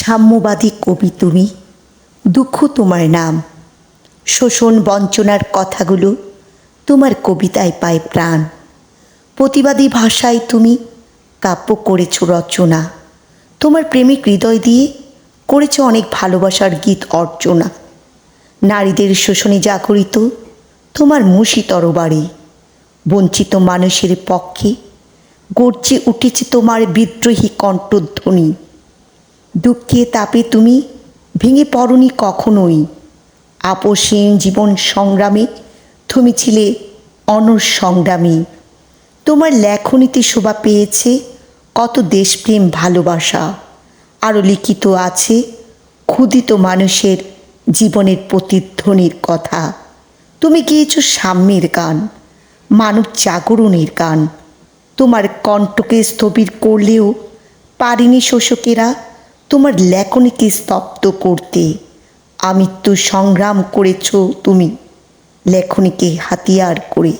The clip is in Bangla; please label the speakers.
Speaker 1: সাম্যবাদী কবি তুমি, দুঃখ তোমার নাম, শোষণ বঞ্চনার কথাগুলো তোমার কবিতায় পায় প্রাণ। প্রতিবাদী ভাষায় তুমি কাব্য করেছ রচনা, তোমার প্রেমিক হৃদয় দিয়ে করেছ অনেক ভালোবাসার গীত অর্চনা। নারীদের শোষণে জাগরিত তোমার মুশি তরবারি, বঞ্চিত মানুষের পক্ষে গর্জে উঠেছে তোমার বিদ্রোহী কণ্ঠধ্বনি। দুঃখে তাপে তুমি ভেঙে পড়নি কখনোই। আপোষহীন জীবন সংগ্রামে তুমি ছিলে অনর সংগ্রামী। তোমার লেখনীতে শোভা পেয়েছে কত দেশপ্রেম ভালোবাসা। আরও লিখিত আছে ক্ষুদিত মানুষের জীবনের প্রতিধ্বনির কথা। তুমি গিয়েছ সাম্যের গান, মানব জাগরণের গান। তোমার কণ্ঠকে স্থবির করলেও পারিনি শোষকেরা তোমার লেখনীকে স্তব্ধ করতে আমৃত্যু সংগ্রাম করেছ তুমি লেখনীকে হাতিয়ার করে।